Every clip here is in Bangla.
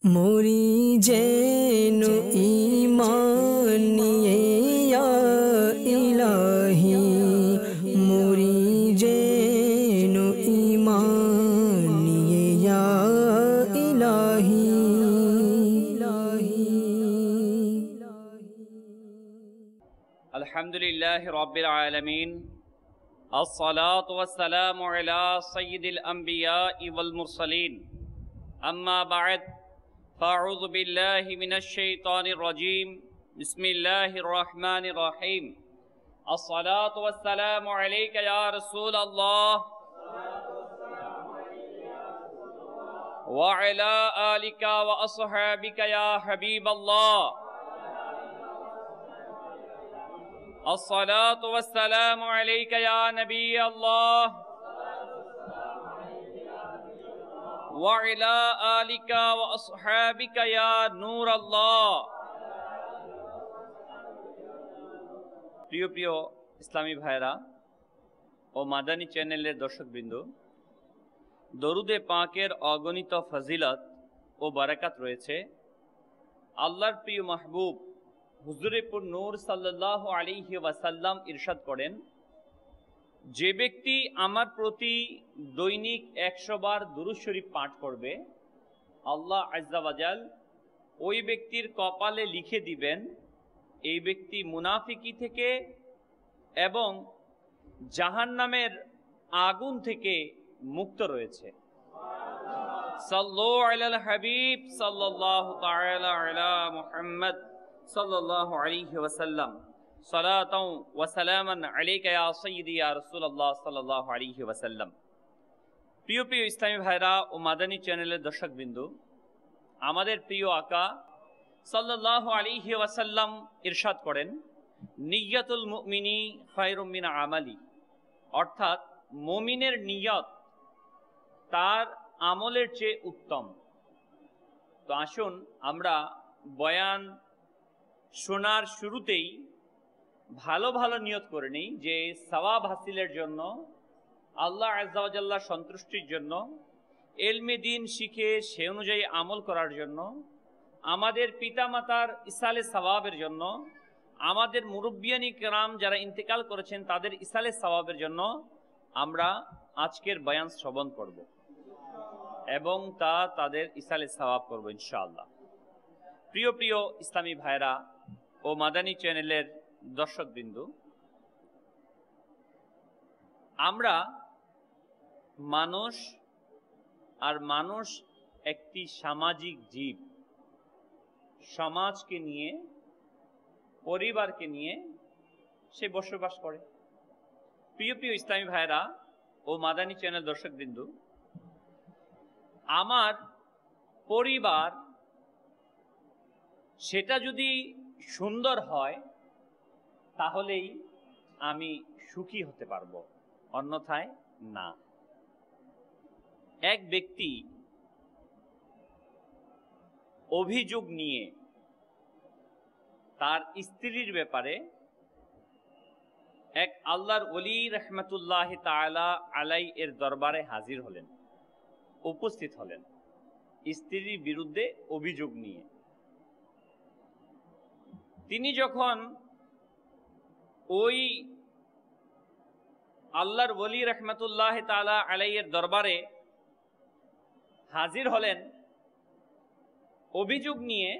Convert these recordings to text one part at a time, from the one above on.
মরি যেন ইমান নিয়ে ইয়া ইলাহি মরি যেন ইমান নিয়ে ইয়া ইলাহি الحمد لله رب العالمين الصلاة والسلام على سيد الأنبياء والمرسلين أما بعد اعوذ باللہ من الشیطان الرجیم بسم اللہ الرحمن الرحیم الصلاة والسلام علیک یا رسول اللہ وعلا آلک واصحابک یا حبیب اللہ الصلاة والسلام علیک یا نبی اللہ وعلى آلك وأصحابك يا نور الله প্রিয় প্রিয় ইসলামী ভাইরা ও মাদানী চ্যানেলের দর্শকবৃন্দ দরুদে পাকের অগণিত ফজিলত ও বারাকাত রয়েছে আল্লাহর প্রিয় মাহবুব হুজুরেপুর নূর সাল্লাহ আলিহি ওয়াসাল্লাম ইরশাদ করেন যে ব্যক্তি আমার প্রতি দৈনিক একশো বার দুরুজ শরীফ পাঠ করবে, আল্লাহ আজাল ওই ব্যক্তির কপালে লিখে দিবেন, এই ব্যক্তি মুনাফিকি থেকে এবং জাহান নামের আগুন থেকে মুক্ত রয়েছে। সাল্লু আলাল হাবিব আলা মুহাম্মদ সাল্লাল্লাহু আলাইহি ওয়াসাল্লাম। সালাতাও ওয়া সালামান আলাইকা ইয়া সাইয়্যিদি ইয়া রাসূলুল্লাহ সাল্লাল্লাহু আলাইহি ওয়াসাল্লাম প্রিয় প্রিয় ইসলামী ভাইরা ও মাদানী চ্যানেলের দর্শকবৃন্দু, আমাদের প্রিয় আকা সাল্লাল্লাহু আলাইহি ওয়াসাল্লাম ইরশাদ করেন, নিয়াতুল মুমিনি খায়রুম মিন আমালি। অর্থাৎ মুমিনের নিয়ত তার আমলের চেয়ে উত্তম। তো আসুন আমরা বয়ান শোনার শুরুতেই ভালো ভালো নিয়ত করে নিই যে সওয়াব হাসিলের জন্য, আল্লাহ আজাল্লাহ সন্তুষ্টির জন্য, এলমে দিন শিখে সে অনুযায়ী আমল করার জন্য, আমাদের পিতামাতার ইসালে সওয়াবের জন্য, আমাদের মুরব্বিয়ানি কেরাম যারা ইন্তেকাল করেছেন তাদের ইসালে সওয়াবের জন্য আমরা আজকের বয়ান শ্রবণ করব এবং তা তাদের ইসালে সওয়াব করব ইনশাআল্লাহ। প্রিয় প্রিয় ইসলামী ভাইরা ও মাদানী চ্যানেলের দর্শকবৃন্দু আমরা মানুষ আর মানুষ একটি সামাজিক জীব। সমাজকে নিয়ে, পরিবারকে নিয়ে সে বসবাস করে। প্রিয় প্রিয় ইসলামী ভাইরা ও মাদানী চ্যানেল দর্শকবৃন্দু আমার পরিবার, সেটা যদি সুন্দর হয় তাহলেই আমি সুখী হতে পারব, অন্যথায় না। এক ব্যক্তি অভিযোগ নিয়ে তার স্ত্রীর ব্যাপারে এক আল্লাহর অলি রহমতুল্লাহ তালা আলাই এর দরবারে হাজির হলেন, উপস্থিত হলেন, স্ত্রীর বিরুদ্ধে অভিযোগ নিয়ে। তিনি যখন ওই আল্লাহর ওলি রহমতুল্লাহ তালা আলাইয়ের দরবারে হাজির হলেন, অভিযোগ নিয়ে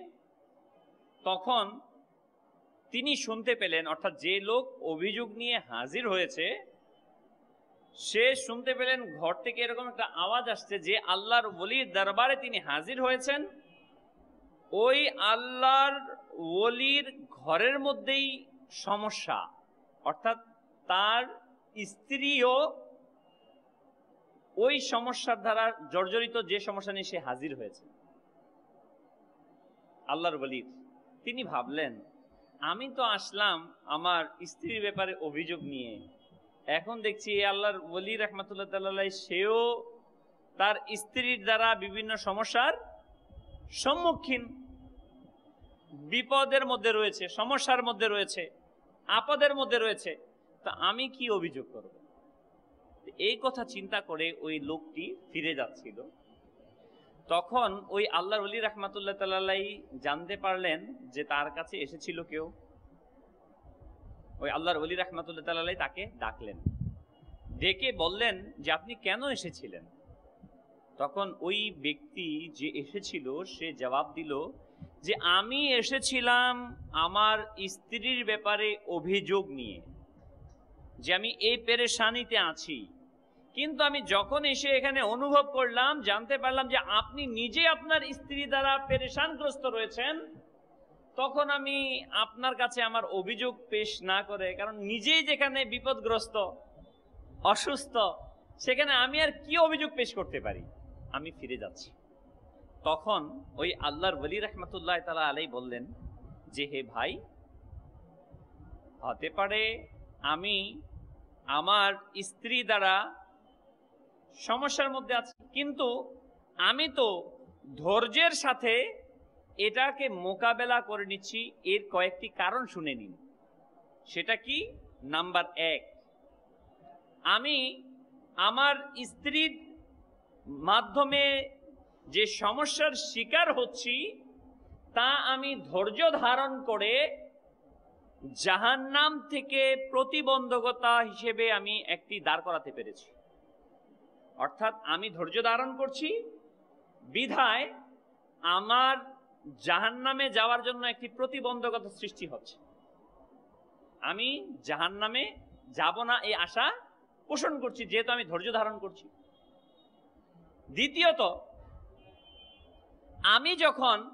তখন তিনি শুনতে পেলেন, অর্থাৎ যে লোক অভিযোগ নিয়ে হাজির হয়েছে, সে শুনতে পেলেন, ঘর থেকে এরকম একটা আওয়াজ আসছে যে আল্লাহর ওলির দরবারে তিনি হাজির হয়েছেন। ওই আল্লাহর ওলির ঘরের মধ্যেই সমস্যা। অর্থাৎ তার স্ত্রীও ওই সমস্যার দ্বারা জর্জরিত যে সমস্যা নিয়ে সে হাজির হয়েছে। আল্লাহর বলির তিনি ভাবলেন, আমি তো আসলাম আমার স্ত্রীর ব্যাপারে অভিযোগ নিয়ে। এখন দেখছি এই আল্লাহর ওলি রহমতুল্লাহ সেও তার স্ত্রীর দ্বারা বিভিন্ন সমস্যার সম্মুখীন, বিপদের মধ্যে রয়েছে, সমস্যার মধ্যে রয়েছে। আপদের মধ্যে রয়েছে, তা আমি কি অভিযোগ করব? এই কথা চিন্তা করে ওই লোকটি ফিরে যাচ্ছিল। তখন ওই আল্লাহর অলি রহমাতুল্লাহ তাল্লাই জানতে পারলেন যে তার কাছে এসেছিল কেউ। ওই আল্লাহর অলি রহমাতুল্লাহ তাল্লাই তাকে ডাকলেন। ডেকে বললেন যে আপনি কেন এসেছিলেন? তখন ওই ব্যক্তি যে এসেছিল সে জবাব দিল যে আমি এসেছিলাম আমার স্ত্রীর ব্যাপারে অভিযোগ নিয়ে, যে আমি এই পেরেশানিতে আছি। কিন্তু আমি যখন এসে এখানে অনুভব করলাম, জানতে পারলাম যে আপনি নিজে আপনার স্ত্রী দ্বারা পেরেশানগ্রস্ত রয়েছেন, তখন আমি আপনার কাছে আমার অভিযোগ পেশ না করে, কারণ নিজেই যেখানে বিপদগ্রস্ত, অসুস্থ, সেখানে আমি আর কি অভিযোগ পেশ করতে পারি? আমি ফিরে যাচ্ছি। তখন ওই আল্লাহর বলি রহমতুল্লাহ তালা আলাই বললেন, যে হে ভাই, হতে পারে আমি আমার স্ত্রী দ্বারা সমস্যার মধ্যে আছি, কিন্তু আমি তো ধৈর্যের সাথে এটাকে মোকাবেলা করে নিচ্ছি, এর কয়েকটি কারণ শুনে নিন। সেটা কি? নাম্বার এক, আমি আমার স্ত্রীর মাধ্যমে যে সমস্যার শিকার হচ্ছি, তা আমি ধৈর্য ধারণ করে জাহান্নাম থেকে প্রতিবন্ধকতা হিসেবে আমি একটি দাঁড় করাতে পেরেছি। অর্থাৎ আমি ধৈর্য ধারণ করছি, বিধায় আমার জাহান্নামে যাওয়ার জন্য একটি প্রতিবন্ধকতা সৃষ্টি হচ্ছে। আমি জাহান্নামে যাব না এই আশা পোষণ করছি, যেহেতু আমি ধৈর্য ধারণ করছি। দ্বিতীয়ত আমি যখন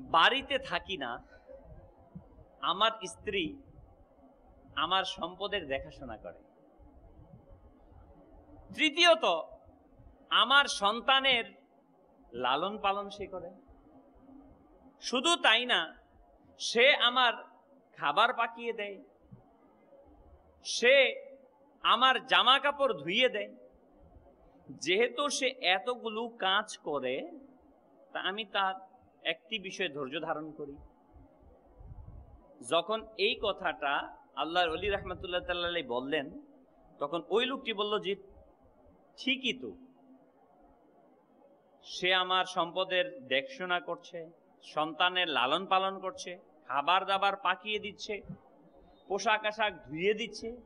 বাড়িতে থাকি না, আমার স্ত্রী আমার সম্পদের দেখাশোনা করে। তৃতীয়ত, আমার সন্তানের লালন পালন সে করে। শুধু তাই না, সে আমার খাবার পাকিয়ে দেয়। সে আমার জামা কাপড় ধুইয়ে দেয়। যেহেতু সে এতগুলো কাজ করে তা আমি তার একটি বিষয়ে ধৈর্য ধারণ করি। যখন এই কথাটা আল্লাহর অলি রহমতুল্লাহ তাল্লাহ বললেন, তখন ওই লোকটি বলল যে, ঠিকই তো। সে আমার সম্পদের দেখশোনা করছে, সন্তানের লালন পালন করছে, খাবার দাবার পাকিয়ে দিচ্ছে, পোশাক আশাক ধুয়ে দিচ্ছে।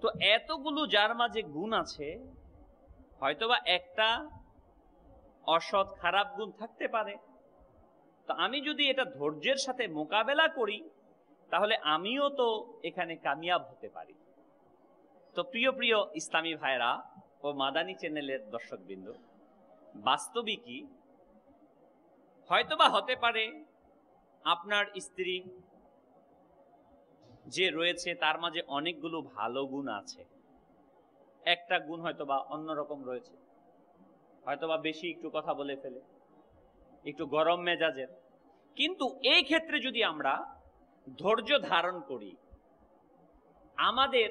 তো এতগুলো যার মাঝে গুণ আছে, হয়তোবা একটা অসৎ, খারাপ গুণ থাকতে পারে। তো আমি যদি এটা ধৈর্যের সাথে মোকাবেলা করি, তাহলে আমিও তো এখানে কামিয়াব হতে পারি। তো প্রিয় প্রিয় ইসলামী ভাইরা ও মাদানী চ্যানেলের দর্শকবৃন্দ বাস্তবিকই হয়তোবা হতে পারে আপনার স্ত্রী যে রয়েছে, তার মাঝে অনেকগুলো ভালো গুণ আছে। একটা গুণ হয়তোবা অন্যরকম রয়েছে। হয়তোবা বেশি একটু কথা বলে ফেলে, একটু গরম মেজাজের। কিন্তু এই ক্ষেত্রে যদি আমরা ধৈর্য ধারণ করি, আমাদের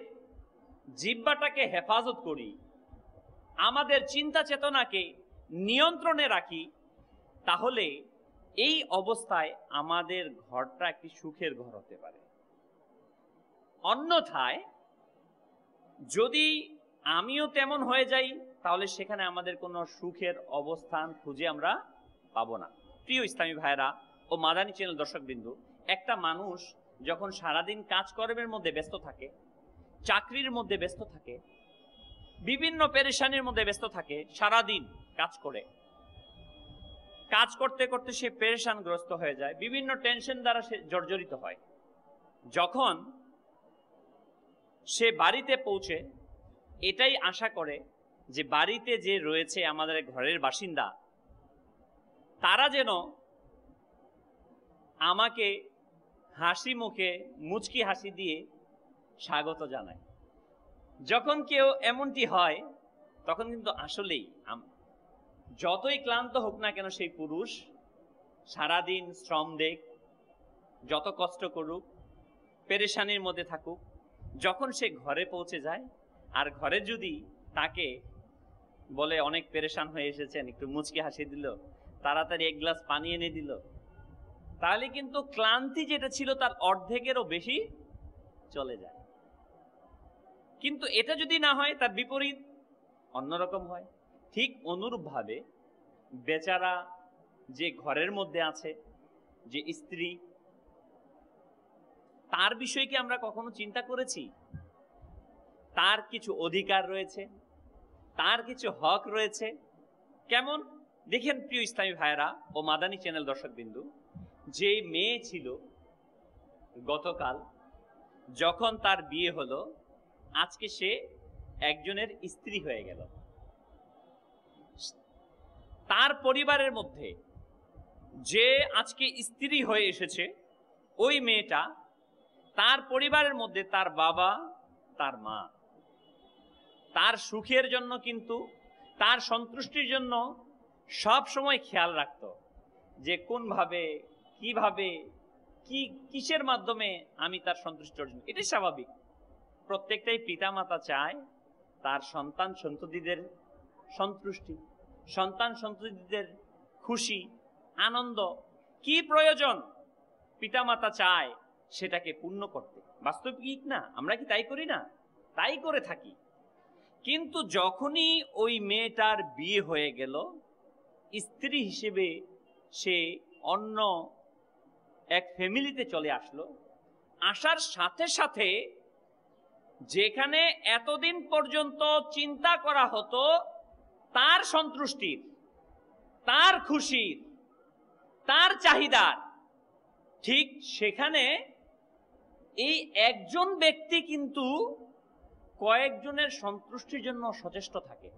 জিব্বাটাকে হেফাজত করি, আমাদের চিন্তা চেতনাকে নিয়ন্ত্রণে রাখি, তাহলে এই অবস্থায় আমাদের ঘরটা একটি সুখের ঘর হতে পারে। অন্যথায় যদি আমিও তেমন হয়ে যাই তাহলে সেখানে আমাদের কোনো সুখের অবস্থান খুঁজে আমরা পাবো না। প্রিয় ইসলামী ভাইরা ও মাদানী চ্যানেল দর্শকবিন্দু, একটা মানুষ যখন সারাদিন কাজকর্মের মধ্যে ব্যস্ত থাকে, চাকরির মধ্যে ব্যস্ত থাকে, বিভিন্ন পেরেশানির মধ্যে ব্যস্ত থাকে, সারাদিন কাজ করে। কাজ করতে করতে সে পেরেশানগ্রস্ত হয়ে যায়, বিভিন্ন টেনশন দ্বারা সে জর্জরিত হয়। যখন সে বাড়িতে পৌঁছে, এটাই আশা করে যে বাড়িতে যে রয়েছে আমাদের ঘরের বাসিন্দা, তারা যেন আমাকে হাসি মুখে, মুচকি হাসি দিয়ে স্বাগত জানায়। যখন কেউ এমনটি হয়, তখন কিন্তু আসলেই যতই ক্লান্ত হোক না কেন সেই পুরুষ সারাদিন শ্রম দেখ, যত কষ্ট করুক, পেরেশানির মধ্যে থাকুক, যখন সে ঘরে পৌঁছে যায়, আর ঘরে যদি তাকে বলে অনেক পেরেশান হয়ে এসেছেন, একটু মুচকি হাসি দিল, তাড়াতাড়ি এক গ্লাস পানি এনে দিল। তাহলে কিন্তু ক্লান্তি যেটা ছিল তার অর্ধেকেরও বেশি চলে যায়। কিন্তু এটা যদি না হয়, তার বিপরীত অন্যরকম হয়। ঠিক অনুরূপভাবে বেচারা যে ঘরের মধ্যে আছে, যে স্ত্রী, তার বিষয়ে কি আমরা কখনো চিন্তা করেছি? তার কিছু অধিকার রয়েছে? তার কিছু হক রয়েছে। কেমন? দেখেন প্রিয় ইসলামী ভাইরা ও মাদানী চ্যানেল দর্শক বিন্দু যে মেয়ে ছিল গতকাল, যখন তার বিয়ে হলো, আজকে সে একজনের স্ত্রী হয়ে গেল। তার পরিবারের মধ্যে যে আজকে স্ত্রী হয়ে এসেছে, ওই মেয়েটা, তার পরিবারের মধ্যে তার বাবা, তার মা। তার সুখের জন্য কিন্তু, তার সন্তুষ্টির জন্য সব সময় খেয়াল রাখত যে কোনভাবে, কীভাবে, কি, কিসের মাধ্যমে আমি তার সন্তুষ্টি অর্জন এটাই স্বাভাবিক। প্রত্যেকটাই পিতামাতা চায় তার সন্তান সন্ততিদের সন্তুষ্টি, সন্তান সন্ততিদের খুশি, আনন্দ। কি প্রয়োজন পিতামাতা চায় সেটাকে পূর্ণ করতে। বাস্তবিক না, আমরা কি তাই করি না? তাই করে থাকি। কিন্তু যখনই ওই মেয়েটার বিয়ে হয়ে গেল, স্ত্রী হিসেবে সে অন্য এক ফ্যামিলিতে চলে আসলো। আসার সাথে সাথে যেখানে এতদিন পর্যন্ত চিন্তা করা হতো, তার সন্তুষ্টির তার খুশির তার চাহিদার ঠিক সেখানে এই একজন ব্যক্তি কিন্তু কয়েকজনের সন্তুষ্টির জন্য সচেষ্ট থাকে।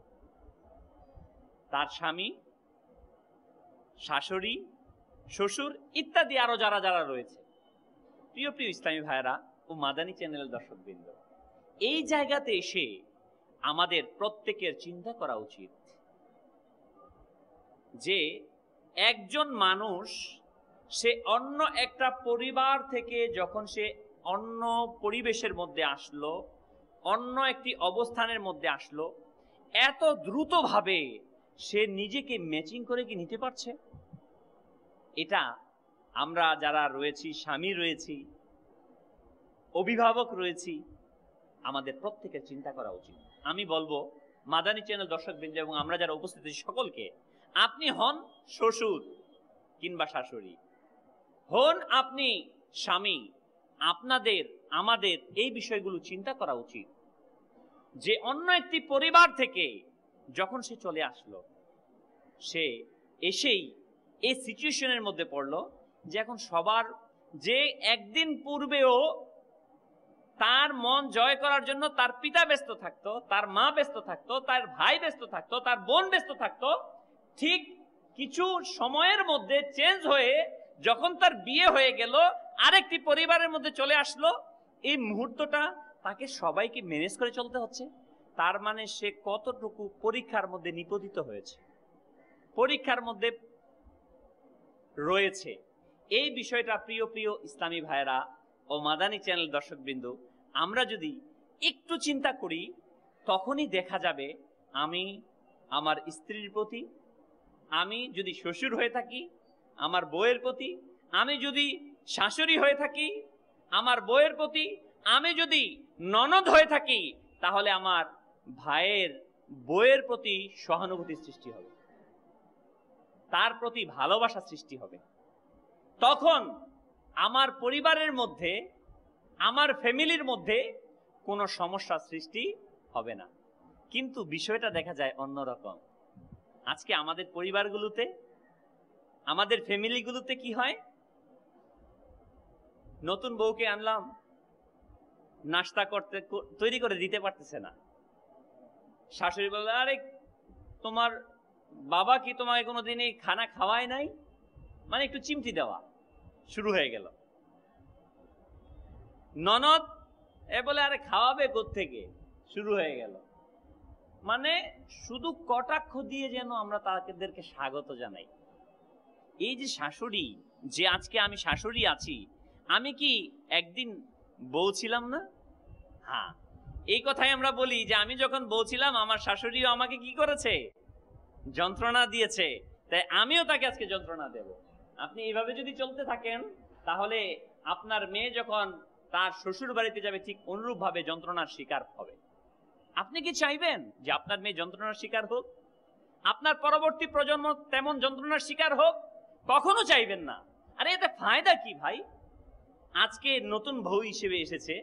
তার স্বামী, শাশুড়ি, শ্বশুর ইত্যাদি আরও যারা যারা রয়েছে। প্রিয় প্রিয় ইসলামী ভাইরা ও মাদানী চ্যানেলের দর্শকবৃন্দ, এই জায়গাতে এসে আমাদের প্রত্যেকের চিন্তা করা উচিত যে একজন মানুষ সে অন্য একটা পরিবার থেকে যখন সে অন্য পরিবেশের মধ্যে আসলো অন্য একটি অবস্থানের মধ্যে আসলো, এত দ্রুতভাবে সে নিজেকে ম্যাচিং করে কি নিতে পারছে? এটা আমরা যারা রয়েছি, স্বামী রয়েছি, অভিভাবক রয়েছি, আমাদের প্রত্যেকের চিন্তা করা উচিত। আমি বলব, মাদানী চ্যানেল দর্শক বৃন্দ এবং আমরা যারা উপস্থিত আছি সকলকে, আপনি হন শ্বশুর কিংবা শাশুড়ি। হন আপনি স্বামী। আপনাদের আমাদের এই বিষয়গুলো চিন্তা করা উচিত। যে অন্য একটি পরিবার থেকে যখন সে চলে আসলো, সে এসেই এই সিচুয়েশনের মধ্যে পড়ল যে এখন সবার যে একদিন পূর্বেও তার মন জয় করার জন্য তার পিতা ব্যস্ত থাকতো, তার মা ব্যস্ত থাকতো, তার ভাই ব্যস্ত থাকতো, তার বোন ব্যস্ত থাকতো, ঠিক কিছু সময়ের মধ্যে চেঞ্জ হয়ে যখন তার বিয়ে হয়ে গেল, আরেকটি পরিবারের মধ্যে চলে আসলো এই মুহূর্তটা তাকে সবাইকে ম্যানেজ করে চলতে হচ্ছে। তার মানে সে কতটুকু পরীক্ষার মধ্যে নিপতিত হয়েছে। পরীক্ষার মধ্যে রয়েছে। এই বিষয়টা প্রিয় প্রিয় ইসলামী ভাইরা ও মাদানী চ্যানেল দর্শকবৃন্দ, আমরা যদি একটু চিন্তা করি, তখনই দেখা যাবে আমি আমার স্ত্রীর প্রতি, আমি যদি শ্বশুর হয়ে থাকি, আমার বউয়ের প্রতি, আমি যদি শাশুড়ি হয়ে থাকি আমার বউয়ের প্রতি আমি যদি ননদ হয়ে থাকি, তাহলে আমার ভাইয়ের বউয়ের প্রতি সহানুভূতির সৃষ্টি হবে। তার প্রতি ভালোবাসা সৃষ্টি হবে। তখন আমার পরিবারের মধ্যে, আমার ফ্যামিলির মধ্যে কোনো সমস্যা সৃষ্টি হবে না। কিন্তু বিষয়টা দেখা যায় অন্যরকম। আজকে আমাদের পরিবারগুলোতে, আমাদের ফ্যামিলিগুলোতে কি হয়? নতুন বউকে আনলাম, নাস্তা করতে তৈরি করে দিতে পারতেছে না। শাশুড়ি বলবে আরে, তোমার বাবা কি তোমাকে কোনোদিনই খানা খাওয়ায় নাই? মানে একটু চিমটি দেওয়া শুরু হয়ে গেল। ননদ এ বলে, আরে, খাওয়াবে থেকে শুরু হয়ে গেল। মানে শুধু কটাক্ষ দিয়ে যেন আমরা তাদেরকে স্বাগত জানাই। এই যে শাশুড়ি, যে আজকে আমি শাশুড়ি আছি আমি কি একদিন বউ ছিলাম না? হ্যাঁ। এই কথাই আমরা বলি যে আমি যখন বউ ছিলাম আমার শাশুড়িও আমাকে কি করেছে? যন্ত্রণা দিয়েছে। তাই আমিও তাকে আজকে যন্ত্রণা দেব। আপনি এইভাবে যদি চলতে থাকেন, তাহলে আপনার মেয়ে যখন তার শ্বশুর বাড়িতে যাবে, ঠিক অনুরূপ ভাবে যন্ত্রণার শিকার হবে। আপনি কি চাইবেন যে আপনার মেয়ে যন্ত্রণার শিকার হোক? আপনার পরবর্তী প্রজন্ম তেমন যন্ত্রণার শিকার হোক? কখনো চাইবেন না। আরে এতে ফায়দা কি ভাই? আজকে নতুন বউ হিসেবে এসেছে।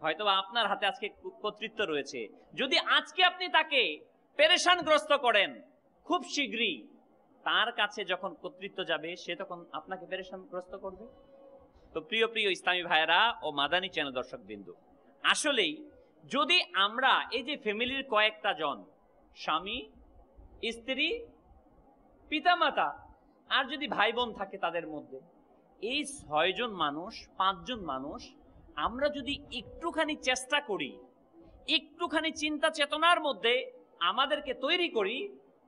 হয়তো আপনার হাতে আজকে কর্তৃত্ব রয়েছে। যদি আজকে আপনি তাকে পেরেশানগ্রস্ত করেন, খুব শীঘ্রই তার কাছে যখন কর্তৃত্ব যাবে, সে তখন আপনাকে পেরেশানগ্রস্ত করবে। তো প্রিয় প্রিয় ইসলামী ভাইয়েরা ও মাদানী চ্যানেল দর্শক বিন্দু আসলেই যদি আমরা এই যে ফ্যামিলির কয়েকটা জন, স্বামী, স্ত্রী, পিতামাতা, আর যদি ভাই বোন থাকে তাদের মধ্যে এই ছয়জন মানুষ পাঁচজন মানুষ, আমরা যদি একটুখানি চেষ্টা করি, একটুখানি চিন্তা চেতনার মধ্যে আমাদেরকে তৈরি করি,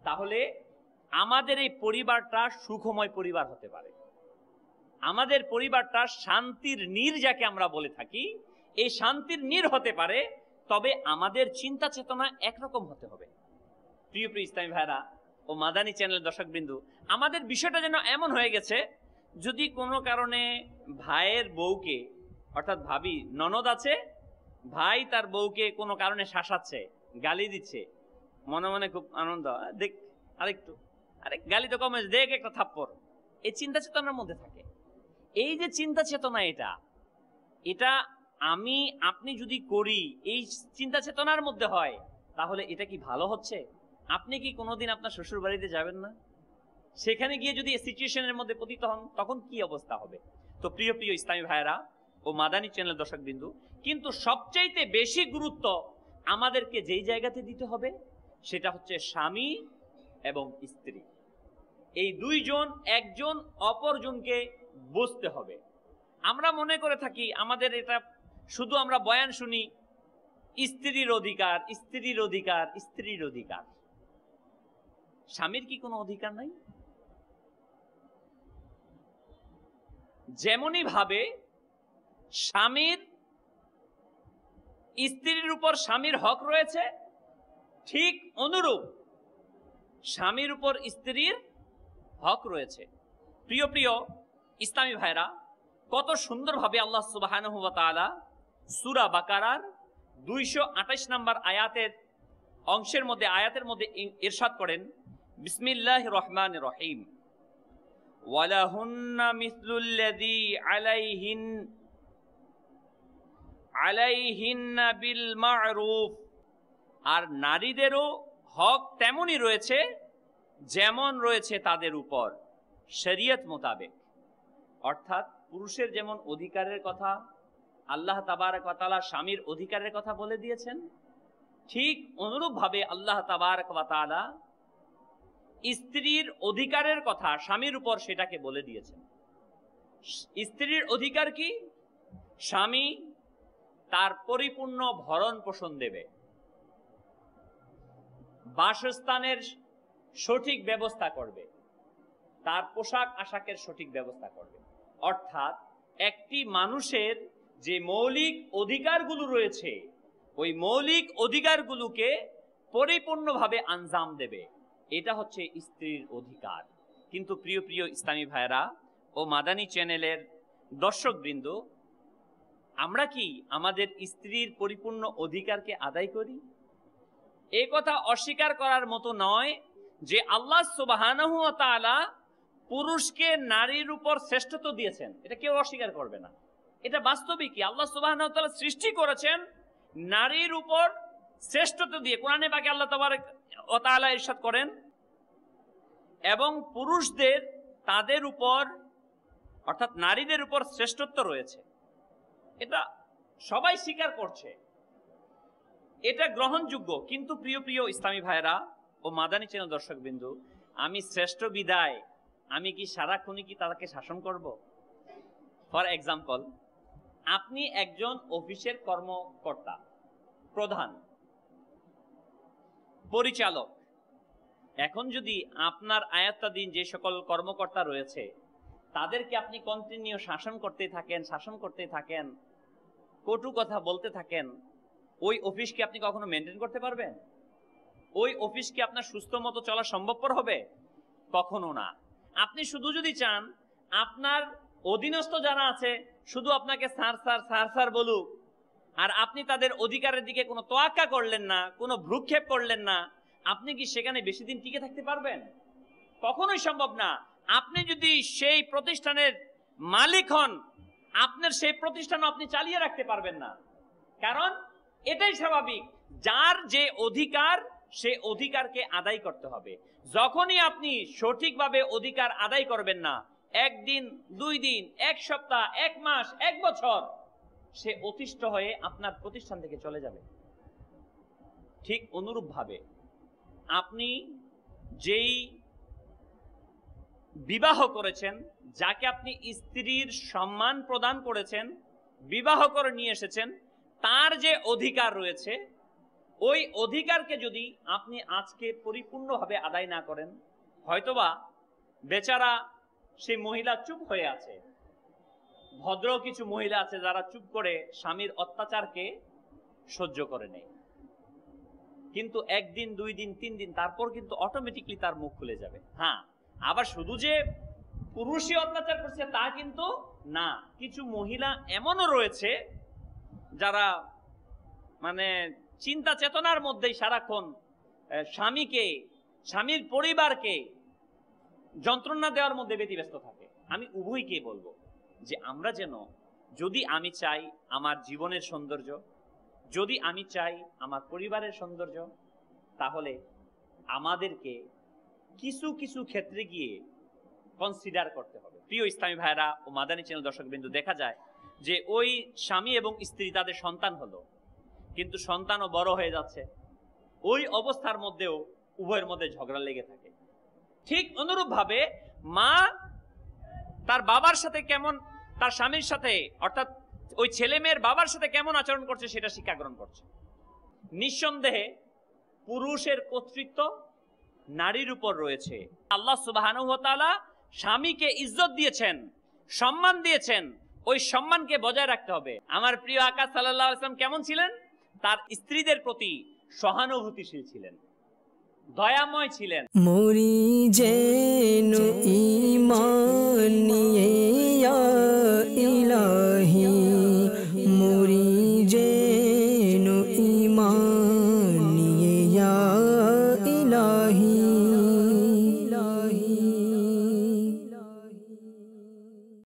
তাহলে আমাদের এই পরিবারটা সুখময় পরিবার হতে পারে। আমাদের পরিবারটা শান্তির নীর যাকে আমরা বলে থাকি, এই শান্তির নীর হতে পারে, তবে আমাদের চিন্তা চেতনা একরকম হতে হবে। প্রিয় প্রিয় ইসলামী ভাইরা ও মাদানী চ্যানেল দর্শক বিন্দু আমাদের বিষয়টা যেন এমন হয়ে গেছে যদি কোনো কারণে ভাইয়ের বউকে, অর্থাৎ ভাবি, ননদ আছে, ভাই তার বউকে কোনো কারণে শাসাচ্ছে, গালি দিচ্ছে, মনে মনে খুব আনন্দ দেখ, আরেকটু, আরে গালি তো কমে দেখ একটা থাপ্পড়। এই চিন্তা চেতনার মধ্যে থাকে। এই যে চিন্তা চেতনা এটা এটা আমি, আপনি যদি করি, এই চিন্তা চেতনার মধ্যে হয়, তাহলে এটা কি ভালো হচ্ছে? আপনি কি কোনোদিন আপনার শ্বশুর বাড়িতে যাবেন না? সেখানে গিয়ে যদি সিচুয়েশনের মধ্যে পতিত হন, তখন কি অবস্থা হবে? তো প্রিয় প্রিয় ইসলামী ভাইয়েরা ও মাদানী চ্যানেল দর্শক বিন্দু, কিন্তু সবচাইতে বেশি গুরুত্ব আমাদেরকে যেই জায়গাতে দিতে হবে, সেটা হচ্ছে স্বামী এবং স্ত্রী। এই দুইজন, একজন অপরজনকে বুঝতে হবে। আমরা মনে করে থাকি, আমাদের এটা শুধু আমরা বয়ান শুনি, স্ত্রীর অধিকার স্ত্রীর অধিকার স্ত্রীর অধিকার। স্বামীর কি কোনো অধিকার নাই? যেমনই ভাবে, স্বামীর স্ত্রীর উপর স্বামীর হক রয়েছে, ঠিক অনুরূপ স্বামীর উপর স্ত্রীর হক রয়েছে। প্রিয় প্রিয় ইসলামী ভাইরা কত সুন্দরভাবে আল্লাহ সুবাহ সুরা বাকারার দুইশো আঠাইশ নম্বর আয়াতের অংশের মধ্যে, আয়াতের মধ্যে ইরশাদ করেন বিসমিল্লাহ রহমান রহিম। ওয়ালাহুন্না মিসলুল্লাযী আলাইহিন, আলাইহিন্না বিল মা'রুফ। আর নারীদেরও হক তেমনই রয়েছে, যেমন রয়েছে তাদের উপর শরীয়ত মোতাবেক। অর্থাৎ পুরুষের যেমন অধিকারের কথা, আল্লাহ তাবারক তাআলা স্বামীর অধিকারের কথা বলে দিয়েছেন, ঠিক অনুরূপভাবে আল্লাহ তাবারক তাআলা স্ত্রীর অধিকারের কথা স্বামীর উপর সেটাকে বলে দিয়েছেন। স্ত্রীর অধিকার কি? স্বামী তার পরিপূর্ণ ভরণ পোষণ দেবে। বাসস্থানের সঠিক ব্যবস্থা করবে। তার পোশাক আশাকের সঠিক ব্যবস্থা করবে। অর্থাৎ একটি মানুষের যে মৌলিক অধিকারগুলো রয়েছে, ওই মৌলিক অধিকারগুলোকে পরিপূর্ণভাবে আঞ্জাম দেবে। এটা হচ্ছে স্ত্রীর অধিকার। কিন্তু প্রিয় প্রিয় ইসলামী ভাইরা ও মাদানী চ্যানেলের দর্শকবৃন্দ, আমরা কি আমাদের স্ত্রীর পরিপূর্ণ অধিকারকে আদায় করি? এ কথা অস্বীকার করার মতো নয় যে আল্লাহ তাআলা পুরুষকে নারীর উপর শ্রেষ্ঠত্ব দিয়েছেন। এটা কেউ অস্বীকার করবে না। এটা বাস্তবিকই আল্লাহ সুবাহানহু তাআলা সৃষ্টি করেছেন নারীর উপর শ্রেষ্ঠত্ব দিয়ে। কোরআনে বাকি আল্লাহ তাবারক ও তাআলা ইরশাদ করেন, এবং পুরুষদের তাদের উপর, অর্থাৎ নারীদের উপর শ্রেষ্ঠত্ব রয়েছে। এটা সবাই স্বীকার করছে। এটা গ্রহণযোগ্য। কিন্তু প্রিয় প্রিয় ইসলামী ভাইরা ও মাদানী চ্যানেল দর্শক বিন্দু আমি শ্রেষ্ঠ বিদায়। আমি কি সারাক্ষণই কি তাদেরকে শাসন করব? ফর এক্সাম্পল, আপনি একজন অফিসের কর্মকর্তা, প্রধান। পরিচালক। এখন যদি আপনার আয়াত্তাধীন যে সকল কর্মকর্তা রয়েছে, তাদেরকে আপনি কন্টিনিউ শাসন করতে থাকেন, শাসন করতে থাকেন, কটু কথা বলতে থাকেন, ওই অফিসকে আপনি কখনো মেনটেন করতে পারবেন? ওই অফিসকে আপনার সুস্থ মতো চলা সম্ভবপর হবে? কখনো না। আপনি শুধু যদি চান, আপনার অধীনস্থ যারা আছে, শুধু আপনাকে সার সার সার সার বলুক আর আপনি তাদের অধিকারের দিকে কোনো তোয়াক্কা করলেন না, কোনো ভ্রুক্ষেপ করলেন না, আপনি কি সেখানে বেশি দিন টিকে থাকতে পারবেন? কখনোই সম্ভব না। আপনি যদি সেই প্রতিষ্ঠানের মালিক হন, আপনার সেই প্রতিষ্ঠান আপনি চালিয়ে রাখতে পারবেন না। কারণ এটাই স্বাভাবিক, যার যে অধিকার, সে অধিকারকে আদায় করতে হবে। যখনই আপনি সঠিকভাবে অধিকার আদায় করবেন না, একদিন, দুই দিন, এক সপ্তাহ, এক মাস, এক বছর সে অতিষ্ঠ হয়ে আপনার প্রতিষ্ঠান থেকে চলে যাবে। ঠিক অনুরূপভাবে আপনি যেই বিবাহ করেছেন, যাকে আপনি স্ত্রীর সম্মান প্রদান করেছেন, বিবাহ করে নিয়ে এসেছেন, তার যে অধিকার রয়েছে, ওই অধিকারকে যদি আপনি আজকে পরিপূর্ণভাবে আদায় না করেন, হয়তোবা বেচারা সেই মহিলা চুপ হয়ে আছে। ভদ্র কিছু মহিলা আছে যারা চুপ করে স্বামীর অত্যাচারকে সহ্য করে নেয়। কিন্তু একদিন, দুই দিন, তিন দিন, তারপর কিন্তু অটোমেটিকলি তার মুখ খুলে যাবে। হ্যাঁ আবার শুধু যে পুরুষই অত্যাচার করছে তা কিন্তু না। কিছু মহিলা এমনও রয়েছে যারা মানে চিন্তা চেতনার মধ্যেই সারাক্ষণ স্বামীকে, স্বামীর পরিবারকে যন্ত্রণা দেওয়ার মধ্যে ব্যতিব্যস্ত থাকে। আমি উভয়কে বলব। যে আমরা যেন, যদি আমি চাই আমার জীবনের সৌন্দর্য, যদি আমি চাই আমার পরিবারের সৌন্দর্য, তাহলে আমাদেরকে কিছু কিছু ক্ষেত্রে গিয়ে কনসিডার করতে হবে। প্রিয় ইসলামী ভাইরা ও মাদানী চ্যানেল দর্শক বিন্দু দেখা যায় যে ওই স্বামী এবং স্ত্রী তাদের সন্তান হলো, কিন্তু সন্তানও বড় হয়ে যাচ্ছে। ওই অবস্থার মধ্যেও উভয়ের মধ্যে ঝগড়া লেগে থাকে। ঠিক অনুরূপ ভাবে মা তার বাবার সাথে কেমন, তার স্বামীর সাথে, অর্থাৎ ওই ছেলে মেয়ের বাবার সাথে কেমন আচরণ করছে সেটা শিক্ষা গ্রহণ করছে। নিঃসন্দেহে পুরুষের কর্তৃত্ব নারীর উপর রয়েছে। আল্লাহ সুবাহানু তাআলা স্বামীকে ইজ্জত দিয়েছেন, সম্মান দিয়েছেন, ওই সম্মানকে বজায় রাখতে হবে। আমার প্রিয় আকাশ সাল্লাহ আসলাম কেমন ছিলেন? তার স্ত্রীদের প্রতি সহানুভূতিশীল ছিলেন। দয়াময় ছিলেন। মরি যেন ইমান নিয়ে